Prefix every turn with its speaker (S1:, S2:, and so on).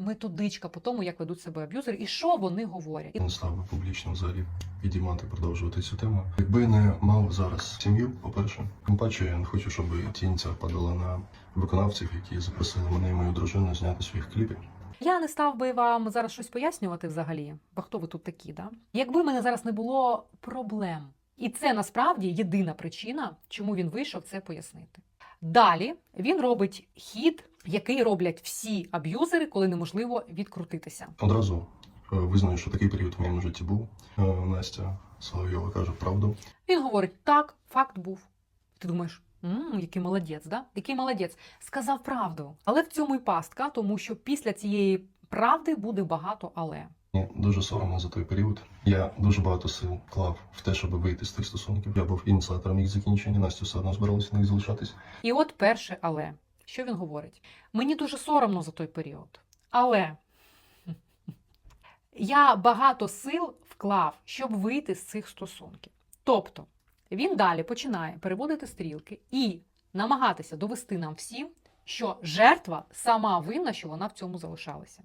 S1: методичка по тому, як ведуть себе аб'юзери і що вони говорять.
S2: Не став би публічно взагалі підіймати, продовжувати цю тему. Якби не мав зараз сім'ю, по-перше, тим паче я не хочу, щоб тінь ця падала на виконавців, які запросили мене і мою дружину зняти своїх кліпів.
S1: Я не став би вам зараз щось пояснювати взагалі, бо хто ви тут такі, да? Якби мене зараз не було проблем. І це насправді єдина причина, чому він вийшов це пояснити. Далі він робить хід, який роблять всі аб'юзери, коли неможливо відкрутитися.
S2: Одразу е, визнаю, що такий період в моєму житті був. Е, Настя Соловйова каже правду.
S1: Він говорить: так, факт був. Ти думаєш, «М, який молодець, да? Який молодець. Сказав правду. Але в цьому і пастка, тому що після цієї правди буде багато але.
S2: Дуже соромно за той період. Я дуже багато сил вклав в те, щоб вийти з тих стосунків. Я був ініціатором їх закінчення. Настя все одно збиралася на них залишатись.
S1: І от перше але. Що він говорить? Мені дуже соромно за той період. Але я багато сил вклав, щоб вийти з цих стосунків. Тобто він далі починає переводити стрілки і намагатися довести нам всім, що жертва сама винна, що вона в цьому залишалася.